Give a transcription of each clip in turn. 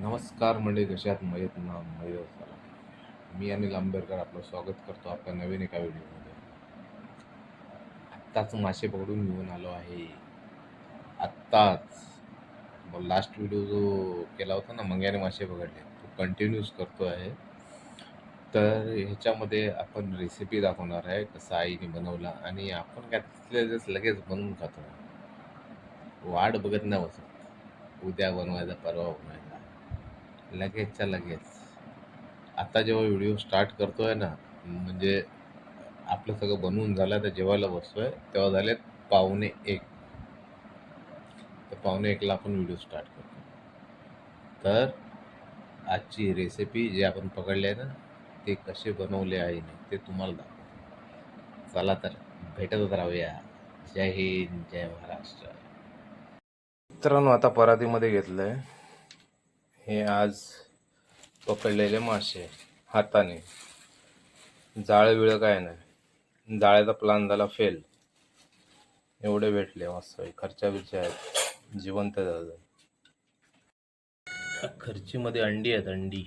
नमस्कार मंडळी कशात मयत ना मय मी अनिल आंबेडकर आपलं स्वागत करतो आपल्या नवीन एका व्हिडिओमध्ये. आत्ताच मासे पकडून घेऊन आलो आहे. आत्ताच लास्ट व्हिडिओ जो केला होता ना मंग्याने मासे पकडले तो कंटिन्यूस करतो आहे. तर ह्याच्यामध्ये आपण रेसिपी दाखवणार आहे कसं आईने बनवला आणि आपण काय तिथल्या लगेच बनवून खातो. वाट बघत नाही बसत. उद्या बनवायचा परवा बनवायचा. लगेचच्या लगेच. आता जेव्हा व्हिडिओ स्टार्ट करतो आहे ना म्हणजे आपलं सगळं बनवून झालं तर जेवायला बसतो आहे तेव्हा झाले पावणे एक. तर पावणे एकला आपण व्हिडिओ स्टार्ट करतो. तर आजची रेसिपी जी आपण पकडली आहे ना ते कसे बनवले आहे ना ते तुम्हाला दाखव चला तर भेटतच राहूया. जय हिंद जय महाराष्ट्र. मित्रांनो आता परातीमध्ये घेतलं आहे हे आज पकडलेले मासे हाताने. जाळं बिळं काय नाही. जाळ्याचा प्लान झाला फेल एवढे भेटले मस्त खर्चा बिर्चे आहेत जिवंत झालं. खर्चीमध्ये अंडी आहेत अंडी.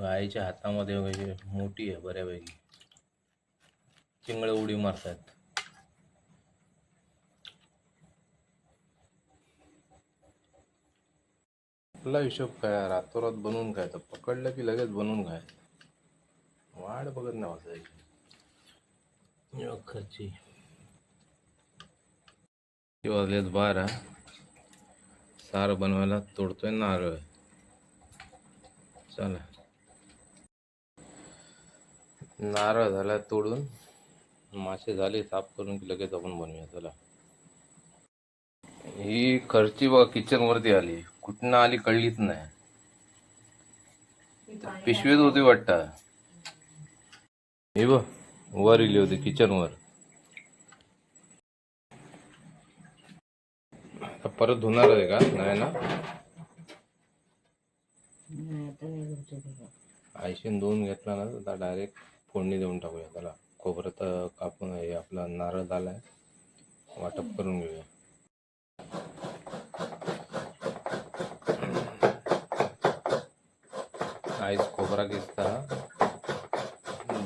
गायीच्या हातामध्ये वगैरे मोठी आहे बऱ्यापैकी. चिंगळं उडी मारतात. आपला हिशोब काय रातोरात बनवून काय तर पकडलं की लगेच बनवून काय वाढ बघत नाही वाचायची. खर्ची वाजलेत बारा. सार बनवायला तोडतोय नारळ. चला. नारळ झाला तोडून. मासे झाले साफ करून की लगेच आपण बनवूया. चला. ही खर्ची बघा किचन वरती आली. कुठनं आली कळलीच नाही. पिशवीत होती वाटतं. हे बघ वर इली होती किचन वर. परत धुणार आहे का? नाही ना? आयशीन धुवून घेतला ना तर डायरेक्ट फोडणी देऊन टाकूया त्याला. खोबरं तर कापून हे आपला नारळ झालाय. वाटप करून घेऊया. आईस खोबरा किसता?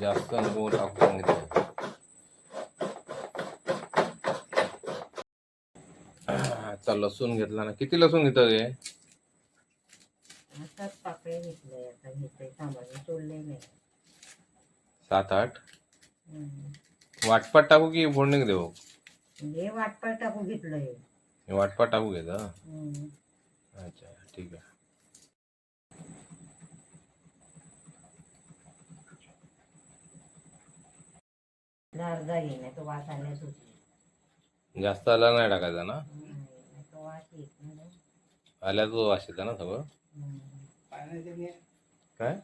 जास्त नको टाकू सांगितलं आता लसूण घेतला ना किती लसूण घेतं आताच पाकळ्या घेतलंय आता घेतलंय सामान तोडले नाही सात आठ. वाटपाट टाकू की फोडणी देऊ? हे वाटपाट टाकून घेतलंय. हे वाटपाट टाकू घेत. अच्छा ठीक आहे. अर्धा घे नाही तो वास आल्याच होती. जास्त आला नाही टाकायचा ना? नाही तो वास येत ना. रे. आल्याचं वास येतं ना सगळं. काय?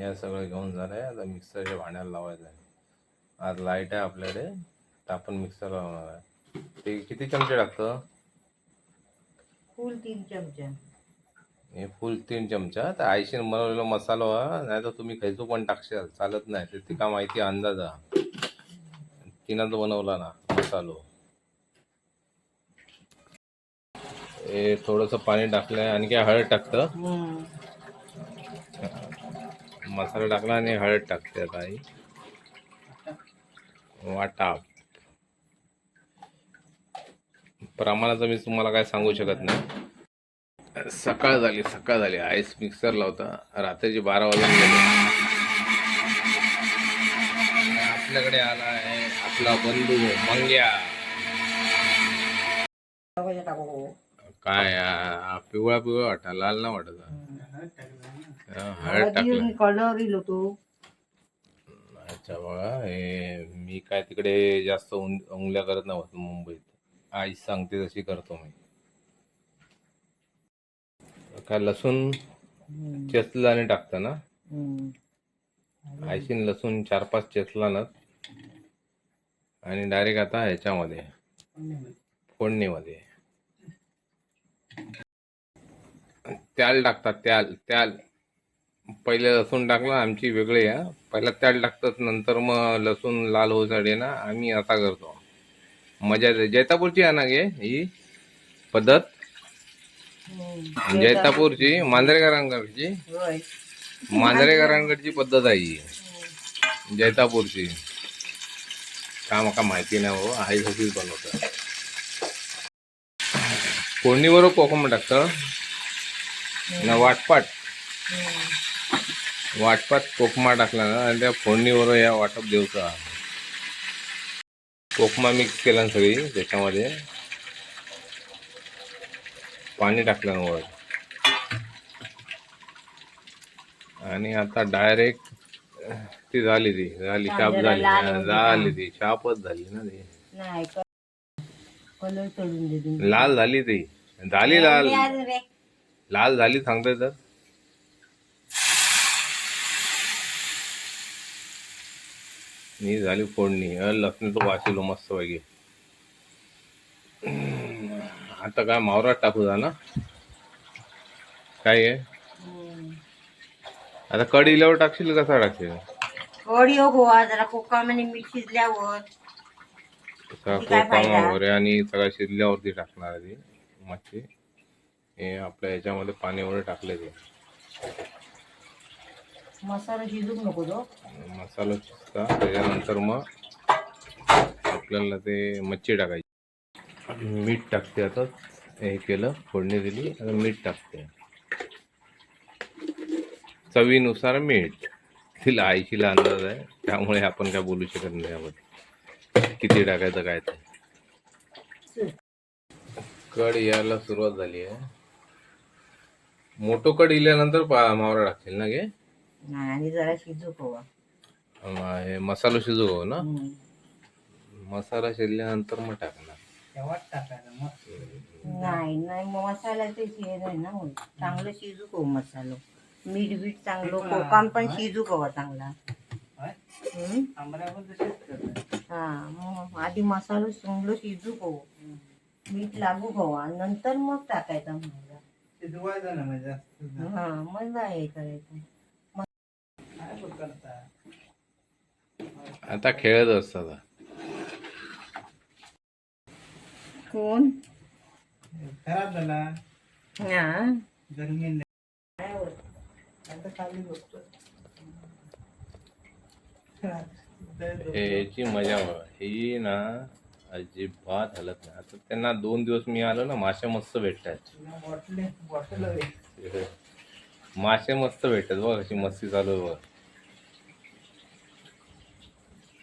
या सगळं घेऊन झालंय आता मिक्सरच्या भांड्याला लावायचं आहे आज लाइट आहे आपल्याकडे. आपण मिक्सर लावणार आहे. ते किती चमचे टाकतं फुल तीन चमचा. हे फुल तीन चमचा तर आयशीन बनवलेला मसाला हा? नाही तर तुम्ही खैचू पण टाकशाल चालत नाही. ते तिका माहिती अंदाज हा. तिनं तो बनवला ना मसालो. हे थोडंसं पाणी टाकलंय आणि काय हळद टाकतं. मसाला टाकला आणि हळद टाकते आता वाटाप प्रमाणाचं मी तुम्हाला काय सांगू शकत नाही. सकाळ झाली सकाळ झाली. आईस मिक्सर लावता रात्रीचे बारा वाजून गेले. आपल्याकडे आला आहे आपला बंधू मंग्या. काय आ, पिवळा पिवळा वाटा लाल ना वाटत. हा, हळद टाकलं. कलर अच्छा बघा हे मी काय तिकडे जास्त उं- उंगल्या करत नव्हतो मुंबईत. आई सांगते तशी करतो मी. काय लसूण हम्म. चेचलं आणि टाकतं ना. आईशीन लसूण चार पाच चेचला ना आणि डायरेक्ट आता ह्याच्यामध्ये फोडणीमध्ये. त्याल टाकतात त्याल त्याल. पहिले लसूण टाकलं आमची वेगळी आहे. पहिला त्याल टाकतात नंतर मग लसूण लाल होऊसाठी ना आम्ही असा करतो. मजा येते जैतापूरची आहे ना गे ही पद्धत. जैतापूरची मांजरेकरांकडची. होय. मांजरेकरांकडची पद्धत आहे ही. जैतापूरची. का माका माहिती नाही हो आई सगळीच बनवतात. फोडणीवर कोकम टाकतं. ना वाटपाट. वाटपात कोकमा टाकला ना आणि त्या फोडणीवर या वाटप देवचा कोकमा मिक्स केला ना सगळी त्याच्यामध्ये. पाणी टाकलं वर. आणि आता डायरेक्ट ती झाली ती झाली शाप झाली. झाली ती शापच झाली ना ती. लाल झाली ती. झाली लाल. लाल झाली सांगताय तर. मी झाली फोडणी. अ, लसणीचं वाचिलो मस्त पैकी आता काय मावरात टाकू जा ना? काय आहे. आता कड इल्यावर टाकशील कसा टाकशील? कढी हो गोवा जरा कोकामध्ये मीठ शिजल्यावर. सगळा कोकमा? वगैरे आणि सगळ्या शिजल्यावरती टाकणार ती मच्छी. हे आपल्या ह्याच्यामध्ये पाणी वगैरे टाकले ते. मसाला शिजूक नको तो मसाला शिजता त्याच्यानंतर मग आपल्याला ते मच्छी टाकायची. मीठ टाकते आता हे केलं फोडणी दिली आता मीठ टाकते. चवीनुसार मीठ. तिला आईशीला अंदाज आहे त्यामुळे आपण काय बोलू शकत नाही यामध्ये किती टाकायचं काय ते. कड यायला सुरुवात झाली आहे. मोठं कड इल्यानंतर पा मावरा टाकतील ना गे? नाही आणि जरा शिजूक हवा अं, हे मसाला शिजू हो ना? हम्म. मसाला शिजल्यानंतर मग टाकणार. नाही नाही मग मसाल्याचे हे नाही ना होत. चांगलं शिजूक हो मसालो. मीठ बीठ चांगलं कोकाम पण शिजूक हवा चांगला. हम्म? हा मग आधी मसालो चांगलं शिजूक हो मीठ लागू हवा नंतर मग टाकायचा मसाला हा मग नाही हे करायचं. आता खेळत असतात. कोण? खराब झाला हा गरमी काय होत? आता खाली बघतो याची मजा बघा. ही ना अजिबात हलत नाही. आता त्यांना दोन दिवस मी आलो ना मासे मस्त भेटतात. बॉटल बॉटल मासे मस्त भेटतात बघ कशी मस्ती चालू आहे बघ.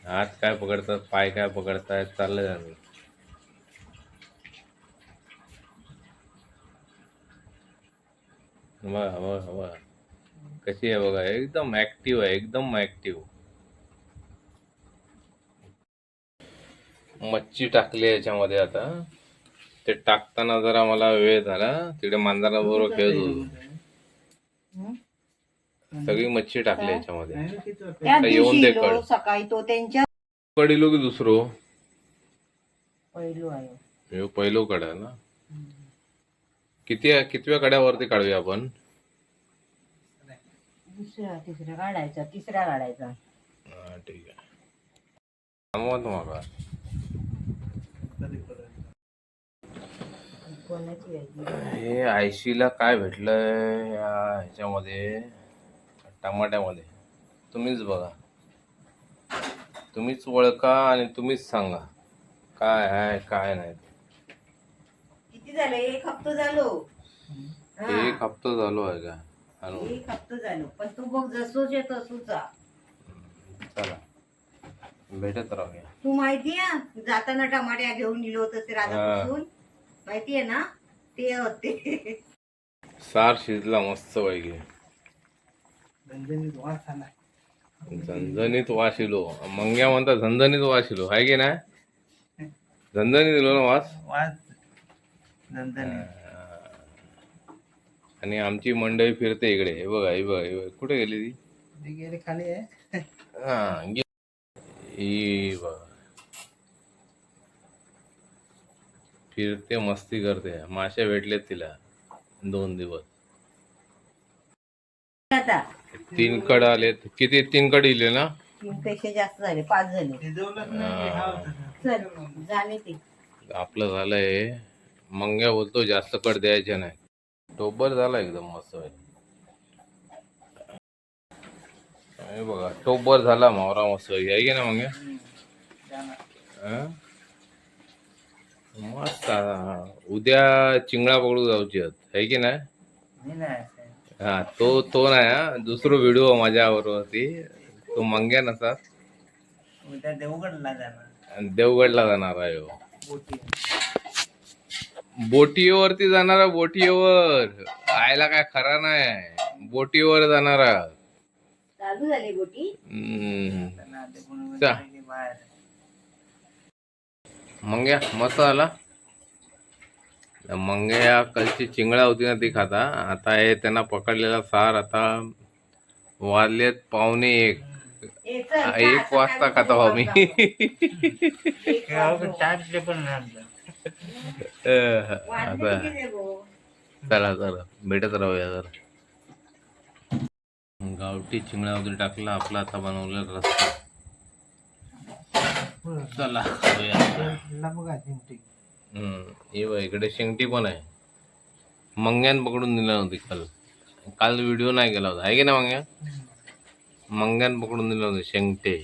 हात काय पकडतात पाय काय पकडतायत चाललंय आम्ही बघा बघा बघा. कशी आहे बघा एकदम ऍक्टिव्ह आहे एकदम ऍक्टिव्ह मच्छी टाकली याच्यामध्ये आता. ते टाकताना जरा मला वेळ झाला. तिकडे मांजरा बरोबर खेळत होतो. सगळी मच्छी टाकली याच्यामध्ये. आता येऊन दे कळ. सकाळी तो त्यांच्या कडिलो की दुसरो? पहिलो आहे. ह्यो पहिलो कडा ना? किती कितव्या कड्यावरती काढूया आपण? दुसरा तिसरा काढायचा तिसरा काढायचा. हा, ठीक आहे. थांबवा तुम्हाला कोणाची आहे ती? हे आयशीला काय भेटलंय या ह्याच्यामध्ये? टमाट्यामध्ये. तुम्हीच बघा. तुम्हीच ओळखा आणि तुम्हीच सांगा. काय आहे काय नाही. किती झालं? एक हप्ता झालो. एक हप्ता झालो आहे का? एक हप्ता झालो. पण तू बघ जसोच आहे तसोच. चला. भेटत राहूया. तू माहिती जाताना टमाट्या घेऊन गेलो होतं ते राधापासून माहिती आहे ना? ते होते. सार शिजला मस्त पैकी झणझणीत वास आला. झणझणीत वास इलो मंग्या म्हणता झणझणीत वास इलो आहे की नाही? झणझणीत इलो ना वास? वास. झणझणीत. आणि आमची मंडळी फिरते इकडे. हे बघा हे बघा हे बघा. कुठे गेली ती? ती गेली खाली आहे. हा गे- ही बघा. फिरते मस्ती करते. मासे भेटलेत तिला. दोन दिवस. आता. तीन कड आलेत किती? तीन कड इले ना? तीन पेक्षा जास्त झाले. पाच झाले. चल ते. आपलं झालंय. मंग्या बोलतो जास्त कट द्यायचे नाही. टोबर झाला एकदम मस्त. आहे बघा टोबर झाला मावरा मस्त. आहे की ना मंग्या? हं? मस्त. आता. उद्या चिंगळा पकडू जाऊची आहे की नाही. हा तो तो नाही हा. दुसरा व्हिडिओ माझ्या बरोबरती तो मंग्या नसा उद्या देवगडला जाणार. आणि देवगडला जाणार आहे हो. बोटी बोटीवरती जाणारा बोटीवर. आयला काय खरा नाही. बोटीवर जाणारा चालू झाली बोटी हम्म. त्यांना आधी कोणी चा. गेली बाहेर मंग्या मस्त आला. मंग्या कलची चिंगळा होती ना ती खाता. आता हे त्यांना पकडलेला सार आता वाजलेत पावणे एक. एक वाजता खाता भाऊ मी. आता? चला चला. भेटत राहूया जरा. गावठी चिंगळा वगैरे टाकला आपला आता बनवलेला रस्ता चला खाऊया आता. ला बघा चिमटी हम्म, हे बघ इकडे शेंगटी पण आहे. मंग्यान पकडून दिला नव्हती काल. काल व्हिडिओ नाही केला होता. आहे की ना मंग्या? मंग्यान पकडून दिलं होतं शेंगटे.